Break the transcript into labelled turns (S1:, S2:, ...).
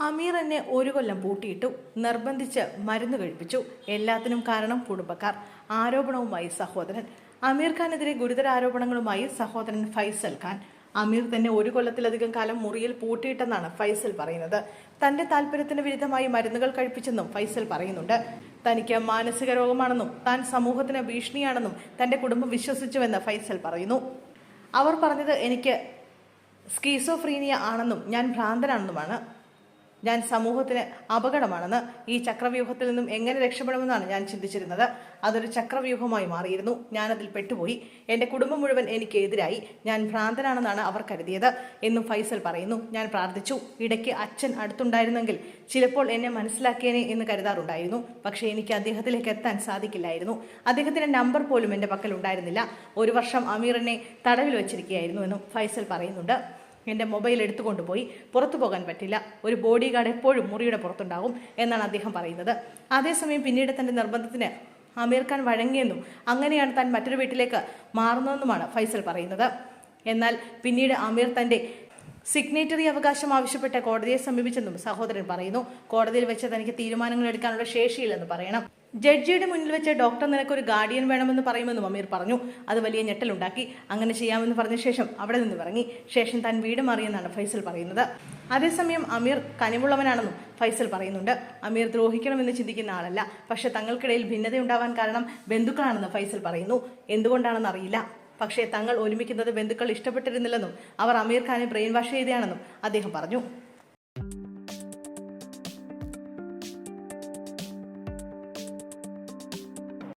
S1: അമീർ എന്നെ ഒരു കൊല്ലം പൂട്ടിയിട്ടു നിർബന്ധിച്ച് മരുന്ന് കഴിപ്പിച്ചു. എല്ലാത്തിനും കാരണം കുടുംബക്കാർ. ആരോപണവുമായി സഹോദരൻ. അമീർ ഖാനെതിരെ ഗുരുതര ആരോപണങ്ങളുമായി സഹോദരൻ ഫൈസൽ ഖാൻ. അമീർ തന്നെ ഒരു കൊല്ലത്തിലധികം കാലം മുറിയിൽ പൂട്ടിയിട്ടെന്നാണ് ഫൈസൽ പറയുന്നത്. തന്റെ താല്പര്യത്തിന് വിരുദ്ധമായി മരുന്നുകൾ കഴിപ്പിച്ചെന്നും ഫൈസൽ പറയുന്നുണ്ട്. തനിക്ക് മാനസിക രോഗമാണെന്നും താൻ സമൂഹത്തിന് ഭീഷണിയാണെന്നും തന്റെ കുടുംബം വിശ്വസിച്ചുവെന്ന് ഫൈസൽ പറയുന്നു. അവർ പറഞ്ഞത് എനിക്ക് സ്കീസോഫ്രീനിയ ആണെന്നും ഞാൻ ഭ്രാന്തനാണെന്നുമാണ്. ഞാൻ സമൂഹത്തിന് അപകടമാണെന്ന് ഈ ചക്രവ്യൂഹത്തിൽ നിന്നും എങ്ങനെ രക്ഷപ്പെടുമെന്നാണ് ഞാൻ ചിന്തിച്ചിരുന്നത്. അതൊരു ചക്രവ്യൂഹമായി മാറിയിരുന്നു. ഞാനതിൽ പെട്ടുപോയി. എന്റെ കുടുംബം മുഴുവൻ എനിക്ക് എതിരായി ഞാൻ ഭ്രാന്തനാണെന്നാണ് അവർ കരുതിയത് എന്നും ഫൈസൽ പറയുന്നു. ഞാൻ പ്രാർത്ഥിച്ചു. ഇടയ്ക്ക് അച്ഛൻ അടുത്തുണ്ടായിരുന്നെങ്കിൽ ചിലപ്പോൾ എന്നെ മനസ്സിലാക്കിയേനെ എന്ന് കരുതാറുണ്ടായിരുന്നു. പക്ഷേ എനിക്ക് അദ്ദേഹത്തിലേക്ക് എത്താൻ സാധിക്കില്ലായിരുന്നു. അദ്ദേഹത്തിന്റെ നമ്പർ പോലും എന്റെ പക്കൽ ഉണ്ടായിരുന്നില്ല. ഒരു വർഷം അമീറിനെ തടവിൽ വെച്ചിരിക്കുകയായിരുന്നു എന്നും ഫൈസൽ പറയുന്നുണ്ട്. എന്റെ മൊബൈൽ എടുത്തുകൊണ്ട് പോയി പുറത്തു പോകാൻ പറ്റില്ല. ഒരു ബോഡി ഗാർഡ് എപ്പോഴും മുറിയുടെ പുറത്തുണ്ടാകും എന്നാണ് അദ്ദേഹം പറയുന്നത്. അതേസമയം പിന്നീട് തന്റെ നിർബന്ധത്തിന് അമീർ ഖാൻ വഴങ്ങിയെന്നും അങ്ങനെയാണ് താൻ മറ്റൊരു വീട്ടിലേക്ക് മാറുന്നതെന്നുമാണ് ഫൈസൽ പറയുന്നത്. എന്നാൽ പിന്നീട് അമീർ തന്റെ സിഗ്നേറ്ററി അവകാശം ആവശ്യപ്പെട്ട കോടതിയെ സമീപിച്ചെന്നും സഹോദരൻ പറയുന്നു. കോടതിയിൽ വെച്ച് തനിക്ക് തീരുമാനങ്ങൾ എടുക്കാനുള്ള ശേഷിയില്ലെന്ന് പറയണം. ജഡ്ജിയുടെ മുന്നിൽ വെച്ച് ഡോക്ടർ നിനക്ക് ഒരു ഗാർഡിയൻ വേണമെന്ന് പറയുമെന്നും അമീർ പറഞ്ഞു. അത് വലിയ ഞെട്ടലുണ്ടാക്കി. അങ്ങനെ ചെയ്യാമെന്ന് പറഞ്ഞ ശേഷം അവിടെ നിന്ന് ഇറങ്ങി. ശേഷം താൻ വീട് മാറിയെന്നാണ് ഫൈസൽ പറയുന്നത്. അതേസമയം അമീർ കനിവുള്ളവനാണെന്നും ഫൈസൽ പറയുന്നുണ്ട്. അമീർ ദ്രോഹിക്കണമെന്ന് ചിന്തിക്കുന്ന ആളല്ല. പക്ഷെ തങ്ങൾക്കിടയിൽ ഭിന്നതയുണ്ടാവാൻ കാരണം ബന്ധുക്കളാണെന്ന് ഫൈസൽ പറയുന്നു. എന്തുകൊണ്ടാണെന്ന് അറിയില്ല. പക്ഷേ തങ്ങൾ ഒരുമിക്കുന്നത് ബന്ധുക്കൾ ഇഷ്ടപ്പെട്ടിരുന്നില്ലെന്നും അവർ അമീർ ഖാനെ ബ്രെയിൻ വാഷ് ചെയ്തതാണെന്നും അദ്ദേഹം പറഞ്ഞു.